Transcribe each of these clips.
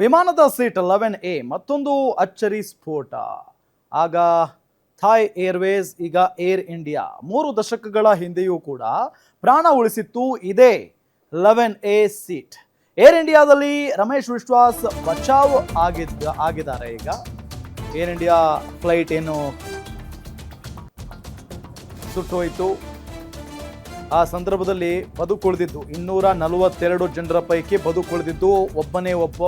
ವಿಮಾನದ seat eleven A ಮತ್ತೊಂದು ಅಚ್ಚರಿ ಸ್ಫೋಟ. ಆಗ ಥಾಯ್ ಏರ್ವೇಸ್, ಈಗ ಏರ್ ಇಂಡಿಯಾ, ಮೂರು ದಶಕಗಳ ಹಿಂದೆಯೂ ಕೂಡ ಪ್ರಾಣ ಉಳಿಸಿತ್ತು ಇದೇ ಲೆವೆನ್ ಎ ಸೀಟ್. ಏರ್ ಇಂಡಿಯಾದಲ್ಲಿ ರಮೇಶ್ ವಿಶ್ವಾಸ್ ಬಚಾವ್ ಆಗಿದ್ದ, ಆಗಿದ್ದಾರೆ ಈಗ. ಏರ್ ಇಂಡಿಯಾ ಫ್ಲೈಟ್ ಏನು ಸುಟ್ಟೋಯ್ತು. ಆ ಸಂದರ್ಭದಲ್ಲಿ ಬದುಕುಳಿದಿದ್ದು ಇನ್ನೂರ ನಲವತ್ತೆರಡು ಜನರ ಪೈಕಿ ಬದುಕುಳಿದಿದ್ದು ಒಬ್ಬನೇ ಒಬ್ಬ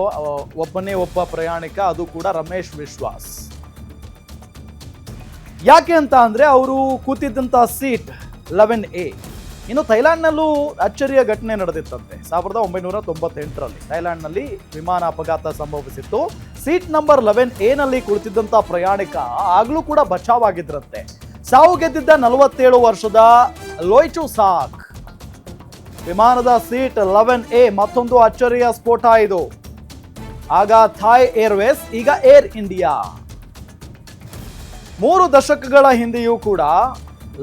ಒಬ್ಬನೇ ಒಬ್ಬ ಪ್ರಯಾಣಿಕ, ಅದು ಕೂಡ ರಮೇಶ್ ವಿಶ್ವಾಸ್. ಯಾಕೆ ಅಂತ ಅಂದರೆ ಅವರು ಕೂತಿದ್ದಂಥ ಸೀಟ್ ಲೆವೆನ್ ಎ. ಇನ್ನು ಥೈಲ್ಯಾಂಡ್ನಲ್ಲೂ ಅಚ್ಚರಿಯ ಘಟನೆ ನಡೆದಿತ್ತಂತೆ. ಸಾವಿರದ ಒಂಬೈನೂರ ತೊಂಬತ್ತೆಂಟರಲ್ಲಿ ಥೈಲ್ಯಾಂಡ್ನಲ್ಲಿ ವಿಮಾನ ಅಪಘಾತ ಸಂಭವಿಸಿತ್ತು. ಸೀಟ್ ನಂಬರ್ ಲೆವೆನ್ ಎನಲ್ಲಿ ನಲ್ಲಿ ಕುಳಿತಿದ್ದಂಥ ಪ್ರಯಾಣಿಕ ಆಗ್ಲೂ ಕೂಡ ಬಚಾವಾಗಿದ್ರಂತೆ ಸಾವು ಗೆದ್ದಿದ್ದ ನಲವತ್ತೇಳು ವರ್ಷದ ಲೋಯ್ಚು ಸಾಕ್. ವಿಮಾನದ ಸೀಟ್ ಲೆವೆನ್ ಎ ಮತ್ತೊಂದು ಅಚ್ಚರಿಯ ಸ್ಫೋಟ ಇದು. ಆಗ ಥಾಯ್ ಏರ್ವೇಸ್, ಈಗ ಏರ್ ಇಂಡಿಯಾ. ಮೂರು ದಶಕಗಳ ಹಿಂದೆಯೂ ಕೂಡ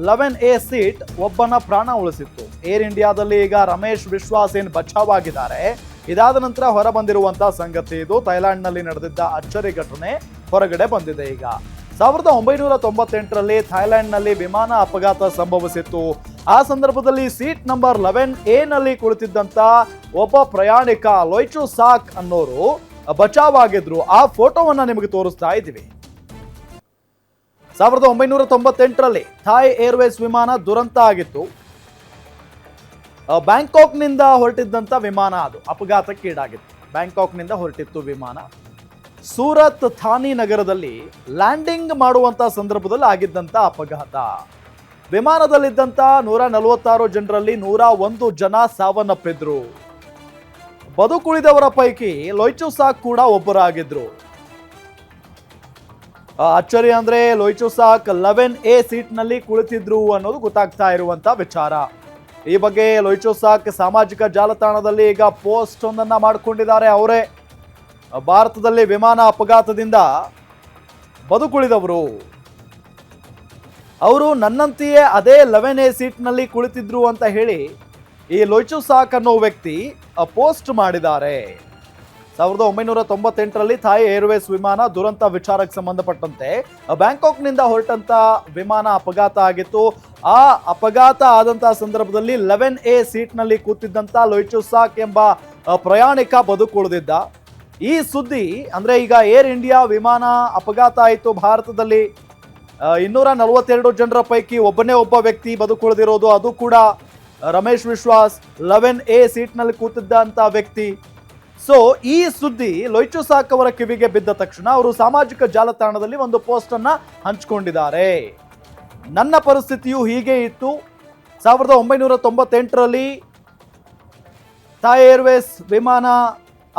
ಲೆವೆನ್ ಎ ಸೀಟ್ ಒಬ್ಬನ ಪ್ರಾಣ ಉಳಿಸಿತ್ತು. ಏರ್ ಇಂಡಿಯಾದಲ್ಲಿ ಈಗ ರಮೇಶ್, ವಿಶ್ವಾಸ್ ಏನ್ ಬಚಾವಾಗಿದ್ದಾರೆ, ಇದಾದ ನಂತರ ಹೊರಬಂದಿರುವಂತಹ ಸಂಗತಿ ಇದು. ಥೈಲ್ಯಾಂಡ್ನಲ್ಲಿ ನಡೆದಿದ್ದ ಅಚ್ಚರಿ ಘಟನೆ ಹೊರಗಡೆ ಬಂದಿದೆ ಈಗ. ಸಾವಿರದ ಒಂಬೈನೂರ ತೊಂಬತ್ತೆಂಟರಲ್ಲಿ ಥಾಯ್ಲೆಂಡ್ನಲ್ಲಿ ವಿಮಾನ ಅಪಘಾತ ಸಂಭವಿಸಿತ್ತು. ಆ ಸಂದರ್ಭದಲ್ಲಿ ಸೀಟ್ ನಂಬರ್ ಲೆವೆನ್ ಎ ನಲ್ಲಿ ಕುಳಿತಿದ್ದಂತ ಒಬ್ಬ ಪ್ರಯಾಣಿಕ ಲೊಯ್ಚು ಸಾಕ್ ಅನ್ನೋರು ಬಚಾವಾಗಿದ್ರು. ಆ ಫೋಟೋವನ್ನ ನಿಮಗೆ ತೋರಿಸ್ತಾ ಇದ್ದೀವಿ. ಸಾವಿರದ ಒಂಬೈನೂರ ತೊಂಬತ್ತೆಂಟರಲ್ಲಿ ಥಾಯ್ ಏರ್ವೇಸ್ ವಿಮಾನ ದುರಂತ ಆಗಿತ್ತು. ಬ್ಯಾಂಕಾಕ್ನಿಂದ ಹೊರಟಿದ್ದಂಥ ವಿಮಾನ ಅದು. ಅಪಘಾತಕ್ಕೀಡಾಗಿತ್ತು. ಬ್ಯಾಂಕಾಕ್ನಿಂದ ಹೊರಟಿತ್ತು ವಿಮಾನ. ಸೂರತ್ ಥಾನಿ ನಗರದಲ್ಲಿ ಲ್ಯಾಂಡಿಂಗ್ ಮಾಡುವಂತ ಸಂದರ್ಭದಲ್ಲಿ ಆಗಿದ್ದಂಥ ಅಪಘಾತ. ವಿಮಾನದಲ್ಲಿದ್ದಂಥ ನೂರ ನಲವತ್ತಾರು ಜನರಲ್ಲಿ ನೂರ ಒಂದು ಜನ ಸಾವನ್ನಪ್ಪಿದ್ರು. ಬದುಕುಳಿದವರ ಪೈಕಿ ಲೊಯ್ಚು ಸಾಕ್ ಕೂಡ ಒಬ್ಬರಾಗಿದ್ರು. ಅಚ್ಚರಿ ಅಂದ್ರೆ ಲೊಯ್ಚು ಸಾಕ್ ಲೆವೆನ್ ಎ ಸೀಟ್ನಲ್ಲಿ ಕುಳಿತಿದ್ರು ಅನ್ನೋದು ಗೊತ್ತಾಗ್ತಾ ಇರುವಂತ ವಿಚಾರ. ಈ ಬಗ್ಗೆ ಲೊಯ್ಚು ಸಾಕ್ ಸಾಮಾಜಿಕ ಜಾಲತಾಣದಲ್ಲಿ ಈಗ ಪೋಸ್ಟ್ ಒಂದನ್ನ ಮಾಡಿಕೊಂಡಿದ್ದಾರೆ ಅವರೇ. ಭಾರತದಲ್ಲಿ ವಿಮಾನ ಅಪಘಾತದಿಂದ ಬದುಕುಳಿದವರು. ಅವರು ನನ್ನಂತೆಯೇ ಅದೇ ಲೆವೆನ್ ಎ ಸೀಟ್ನಲ್ಲಿ ಕುಳಿತಿದ್ರು ಅಂತ ಹೇಳಿ ಈ ಲೊಯ್ಚು ಸಾಕ್ ಅನ್ನೋ ವ್ಯಕ್ತಿ ಪೋಸ್ಟ್ ಮಾಡಿದ್ದಾರೆ. ಸಾವಿರದ ಒಂಬೈನೂರ ತೊಂಬತ್ತೆಂಟರಲ್ಲಿ ಥಾಯ್ ಏರ್ವೇಸ್ ವಿಮಾನ ದುರಂತ ವಿಚಾರಕ್ಕೆ ಸಂಬಂಧಪಟ್ಟಂತೆ ಬ್ಯಾಂಕಾಕ್ನಿಂದ ಹೊರಟಂತ ವಿಮಾನ ಅಪಘಾತ ಆಗಿತ್ತು. ಆ ಅಪಘಾತ ಆದಂತಹ ಸಂದರ್ಭದಲ್ಲಿ ಲೆವೆನ್ ಎ ಸೀಟ್ನಲ್ಲಿ ಕೂತಿದ್ದಂತ ಲೊಯ್ಚು ಸಾಕ್ ಎಂಬ ಪ್ರಯಾಣಿಕ ಬದುಕುಳಿದಿದ್ದ. ಈ ಸುದ್ದಿ, ಅಂದ್ರೆ ಈಗ ಏರ್ ಇಂಡಿಯಾ ವಿಮಾನ ಅಪಘಾತ ಆಯಿತು ಭಾರತದಲ್ಲಿ. ಇನ್ನೂರ ನಲವತ್ತೆರಡು ಜನರ ಪೈಕಿ ಒಬ್ಬನೇ ಒಬ್ಬ ವ್ಯಕ್ತಿ ಬದುಕುಳಿದಿರೋದು, ಅದು ಕೂಡ ರಮೇಶ್ ವಿಶ್ವಾಸ್, ಲೆವೆನ್ ಎ ಸೀಟ್ನಲ್ಲಿ ಕೂತಿದ್ದಂಥ ವ್ಯಕ್ತಿ. ಸೊ, ಈ ಸುದ್ದಿ ಲೊಯ್ಚು ಸಾಕ್ ಅವರ ಕಿವಿಗೆ ಬಿದ್ದ ತಕ್ಷಣ ಅವರು ಸಾಮಾಜಿಕ ಜಾಲತಾಣದಲ್ಲಿ ಒಂದು ಪೋಸ್ಟ್ ಅನ್ನ ಹಂಚಿಕೊಂಡಿದ್ದಾರೆ. ನನ್ನ ಪರಿಸ್ಥಿತಿಯು ಹೀಗೆ ಇತ್ತು. ಸಾವಿರದ ಒಂಬೈನೂರ ತೊಂಬತ್ತೆಂಟರಲ್ಲಿ ಥಾಯ್ ಏರ್ವೇಸ್ ವಿಮಾನ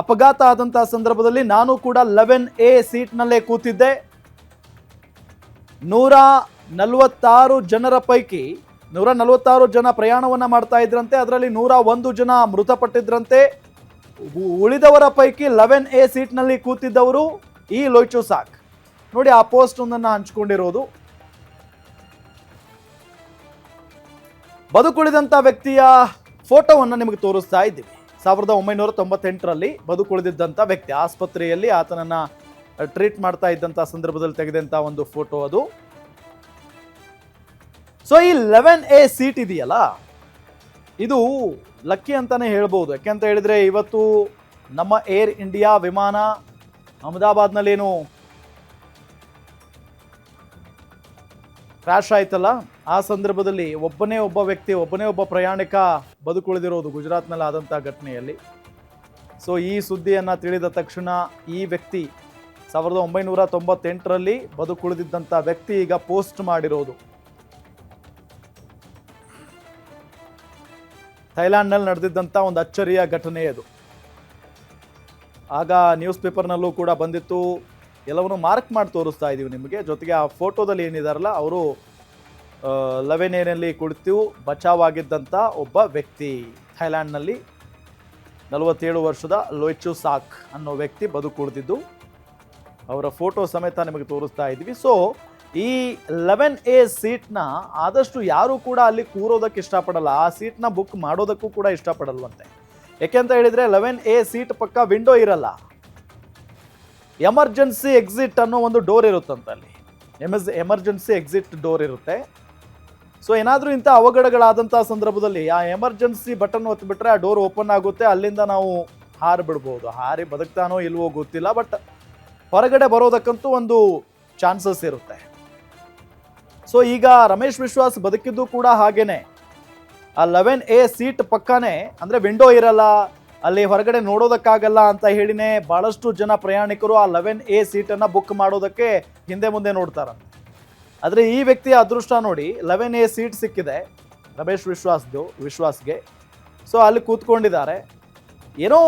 ಅಪಘಾತ ಆದಂತಹ ಸಂದರ್ಭದಲ್ಲಿ ನಾನು ಕೂಡ ಲೆವೆನ್ ಎ ಸೀಟ್ನಲ್ಲೇ ಕೂತಿದ್ದೆ. ನೂರ ನಲವತ್ತಾರು ಜನರ ಪೈಕಿ ನೂರ ನಲವತ್ತಾರು ಜನ ಪ್ರಯಾಣವನ್ನ ಮಾಡ್ತಾ ಇದ್ರಂತೆ, ಅದರಲ್ಲಿ ನೂರ ಒಂದು ಜನ ಮೃತಪಟ್ಟಿದ್ರಂತೆ. ಉಳಿದವರ ಪೈಕಿ ಲೆವೆನ್ ಎ ಸೀಟ್ನಲ್ಲಿ ಕೂತಿದ್ದವರು ಈ ಲೋಯ್ಚು ಸಾಕ್. ನೋಡಿ ಆ ಪೋಸ್ಟ್ ಒಂದನ್ನು ಹಂಚಿಕೊಂಡಿರೋದು. ಬದುಕುಳಿದಂಥ ವ್ಯಕ್ತಿಯ ಫೋಟೋವನ್ನು ನಿಮಗೆ ತೋರಿಸ್ತಾ ಇದ್ದೀವಿ. ಸಾವಿರದ ಒಂಬೈನೂರ ತೊಂಬತ್ತೆಂಟರಲ್ಲಿ ಬದುಕುಳಿದಿದ್ದಂಥ ವ್ಯಕ್ತಿ. ಆಸ್ಪತ್ರೆಯಲ್ಲಿ ಆತನನ್ನ ಟ್ರೀಟ್ ಮಾಡ್ತಾ ಇದ್ದಂಥ ಸಂದರ್ಭದಲ್ಲಿ ತೆಗೆದಂಥ ಒಂದು ಫೋಟೋ ಅದು. ಸೊ ಈ ಲೆವೆನ್ ಎ ಸೀಟ್ ಇದೆಯಲ್ಲ? ಇದು ಲಕ್ಕಿ ಅಂತಾನೆ ಹೇಳ್ಬೋದು. ಯಾಕೆಂತ ಹೇಳಿದ್ರೆ, ಇವತ್ತು ನಮ್ಮ ಏರ್ ಇಂಡಿಯಾ ವಿಮಾನ ಅಹಮದಾಬಾದ್ನಲ್ಲೇನು ಕ್ರಾಶ್ ಆಯ್ತಲ್ಲ? ಆ ಸಂದರ್ಭದಲ್ಲಿ ಒಬ್ಬನೇ ಒಬ್ಬ ವ್ಯಕ್ತಿ, ಒಬ್ಬನೇ ಒಬ್ಬ ಪ್ರಯಾಣಿಕ ಬದುಕುಳಿದಿರೋದು ಗುಜರಾತ್ನಲ್ಲಿ ಆದಂಥ ಘಟನೆಯಲ್ಲಿ. ಸೊ ಈ ಸುದ್ದಿಯನ್ನು ತಿಳಿದ ತಕ್ಷಣ ಈ ವ್ಯಕ್ತಿ ಸಾವಿರದ ಒಂಬೈನೂರ ತೊಂಬತ್ತೆಂಟರಲ್ಲಿ ಬದುಕುಳಿದಿದ್ದಂಥ ವ್ಯಕ್ತಿ ಈಗ ಪೋಸ್ಟ್ ಮಾಡಿರೋದು. ಥೈಲ್ಯಾಂಡ್ನಲ್ಲಿ ನಡೆದಿದ್ದಂಥ ಒಂದು ಅಚ್ಚರಿಯ ಘಟನೆ ಅದು. ಆಗ ನ್ಯೂಸ್ ಪೇಪರ್ನಲ್ಲೂ ಕೂಡ ಬಂದಿತ್ತು. ಎಲ್ಲವನ್ನು ಮಾರ್ಕ್ ಮಾಡಿ ತೋರಿಸ್ತಾ ಇದ್ದೀವಿ ನಿಮಗೆ. ಜೊತೆಗೆ ಆ ಫೋಟೋದಲ್ಲಿ ಏನಿದಾರಲ್ಲ, ಅವರು ಲೆವೆನ್ ಏನಲ್ಲಿ ಕುಳಿತು ಬಚಾವಾಗಿದ್ದಂಥ ಒಬ್ಬ ವ್ಯಕ್ತಿ. ಥೈಲ್ಯಾಂಡ್ನಲ್ಲಿ ನಲವತ್ತೇಳು ವರ್ಷದ ಲೋಯ್ಚು ಸಾಕ್ ಅನ್ನೋ ವ್ಯಕ್ತಿ ಬದುಕುಳಿದಿದ್ದು ಅವರ ಫೋಟೋ ಸಮೇತ ನಿಮಗೆ ತೋರಿಸ್ತಾ ಇದ್ವಿ. ಸೊ ಈ ಲೆವೆನ್ ಎ ಸೀಟ್ನ ಆದಷ್ಟು ಯಾರು ಕೂಡ ಅಲ್ಲಿ ಕೂರೋದಕ್ಕೆ ಇಷ್ಟಪಡಲ್ಲ. ಆ ಸೀಟ್ನ ಬುಕ್ ಮಾಡೋದಕ್ಕೂ ಕೂಡ ಇಷ್ಟಪಡಲ್ವಂತೆ. ಯಾಕೆಂತ ಹೇಳಿದರೆ, ಲೆವೆನ್ ಎ ಸೀಟ್ ಪಕ್ಕ ವಿಂಡೋ ಇರಲ್ಲ. ಎಮರ್ಜೆನ್ಸಿ ಎಕ್ಸಿಟ್ ಅನ್ನೋ ಒಂದು ಡೋರ್ ಇರುತ್ತಂತೆ ಅಲ್ಲಿ. ಎಮರ್ಜ್, ಎಮರ್ಜೆನ್ಸಿ ಎಕ್ಸಿಟ್ ಡೋರ್ ಇರುತ್ತೆ. ಸೊ ಏನಾದರೂ ಇಂಥ ಅವಘಡಗಳಾದಂಥ ಸಂದರ್ಭದಲ್ಲಿ ಆ ಎಮರ್ಜೆನ್ಸಿ ಬಟನ್ ಒತ್ತಿಬಿಟ್ರೆ ಆ ಡೋರ್ ಓಪನ್ ಆಗುತ್ತೆ, ಅಲ್ಲಿಂದ ನಾವು ಹಾರಿ ಬಿಡ್ಬೋದು. ಹಾರಿ ಬದುಕ್ತಾನೋ ಇಲ್ವೋ ಗೊತ್ತಿಲ್ಲ, ಬಟ್ ಹೊರಗಡೆ ಬರೋದಕ್ಕಂತೂ ಒಂದು ಚಾನ್ಸಸ್ ಇರುತ್ತೆ. ಸೊ ಈಗ ರಮೇಶ್ ವಿಶ್ವಾಸ್ ಬದುಕಿದ್ದು ಕೂಡ ಹಾಗೇನೆ. ಆ ಲೆವೆನ್ ಎ ಸೀಟ್ ಪಕ್ಕನೇ, ಅಂದರೆ ವಿಂಡೋ ಇರಲ್ಲ ಅಲ್ಲಿ ಹೊರಗಡೆ ನೋಡೋದಕ್ಕಾಗಲ್ಲ ಅಂತ ಹೇಳಿನೇ ಭಾಳಷ್ಟು ಜನ ಪ್ರಯಾಣಿಕರು ಆ ಲೆವೆನ್ ಎ ಸೀಟನ್ನು ಬುಕ್ ಮಾಡೋದಕ್ಕೆ ಹಿಂದೆ ಮುಂದೆ ನೋಡ್ತಾರಂತೆ ಆದರೆ ಈ ವ್ಯಕ್ತಿಯ ಅದೃಷ್ಟ ನೋಡಿ ಲೆವೆನ್ ಎ ಸೀಟ್ ಸಿಕ್ಕಿದೆ, ರಮೇಶ್ ವಿಶ್ವಾಸ್ದು, ವಿಶ್ವಾಸ್ಗೆ. ಸೊ ಅಲ್ಲಿ ಕೂತ್ಕೊಂಡಿದ್ದಾರೆ. ಏನೋ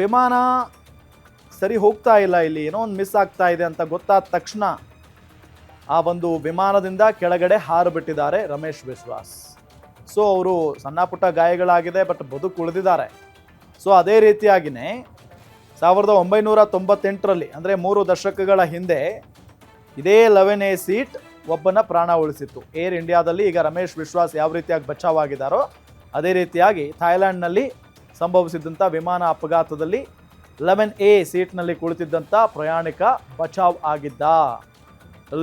ವಿಮಾನ ಸರಿ ಹೋಗ್ತಾ ಇಲ್ಲ, ಇಲ್ಲಿ ಏನೋ ಒಂದು ಮಿಸ್ ಆಗ್ತಾ ಇದೆ ಅಂತ ಗೊತ್ತಾದ ತಕ್ಷಣ ಆ ಒಂದು ವಿಮಾನದಿಂದ ಕೆಳಗಡೆ ಹಾರಿಬಿಟ್ಟಿದ್ದಾರೆ ರಮೇಶ್ ವಿಶ್ವಾಸ್. ಸೊ ಅವರು ಸಣ್ಣ ಪುಟ್ಟ ಗಾಯಗಳಾಗಿದೆ ಬಟ್ ಬದುಕು ಉಳಿದಿದ್ದಾರೆ. ಸೊ ಅದೇ ರೀತಿಯಾಗಿಯೇ ಸಾವಿರದ ಒಂಬೈನೂರ ತೊಂಬತ್ತೆಂಟರಲ್ಲಿ, ಅಂದರೆ ಮೂರು ದಶಕಗಳ ಹಿಂದೆ ಇದೇ ಲೆವೆನ್ ಎ ಸೀಟ್ ಒಬ್ಬನ ಪ್ರಾಣ ಉಳಿಸಿತ್ತು. ಏರ್ ಇಂಡಿಯಾದಲ್ಲಿ ಈಗ ರಮೇಶ್ ವಿಶ್ವಾಸ್ ಯಾವ ರೀತಿಯಾಗಿ ಬಚಾವಾಗಿದ್ದಾರೋ, ಅದೇ ರೀತಿಯಾಗಿ ಥಾಯ್ಲ್ಯಾಂಡ್ನಲ್ಲಿ ಸಂಭವಿಸಿದಂಥ ವಿಮಾನ ಅಪಘಾತದಲ್ಲಿ ಲೆವೆನ್ ಎ ಸೀಟ್ನಲ್ಲಿ ಕುಳಿತಿದ್ದಂಥ ಪ್ರಯಾಣಿಕ ಬಚಾವ್ ಆಗಿದ್ದ.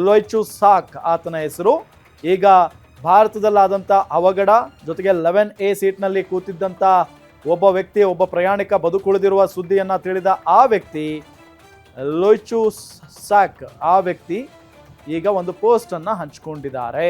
ಲೊಯ್ಚು ಸಾಕ್ ಆತನ ಹೆಸರು. ಈಗ ಭಾರತದಲ್ಲಾದಂಥ ಅವಘಡ ಜೊತೆಗೆ ಲೆವೆನ್ ಎ ಸೀಟ್ನಲ್ಲಿ ಕೂತಿದ್ದಂಥ ಒಬ್ಬ ವ್ಯಕ್ತಿ, ಒಬ್ಬ ಪ್ರಯಾಣಿಕ ಬದುಕುಳಿದಿರುವ ಸುದ್ದಿಯನ್ನು ತಿಳಿದ ಆ ವ್ಯಕ್ತಿ ಲೋಚು ಸಾಕ್ ಆ ವ್ಯಕ್ತಿ ಈಗ ಒಂದು ಪೋಸ್ಟನ್ನು ಹಂಚಿಕೊಂಡಿದ್ದಾರೆ.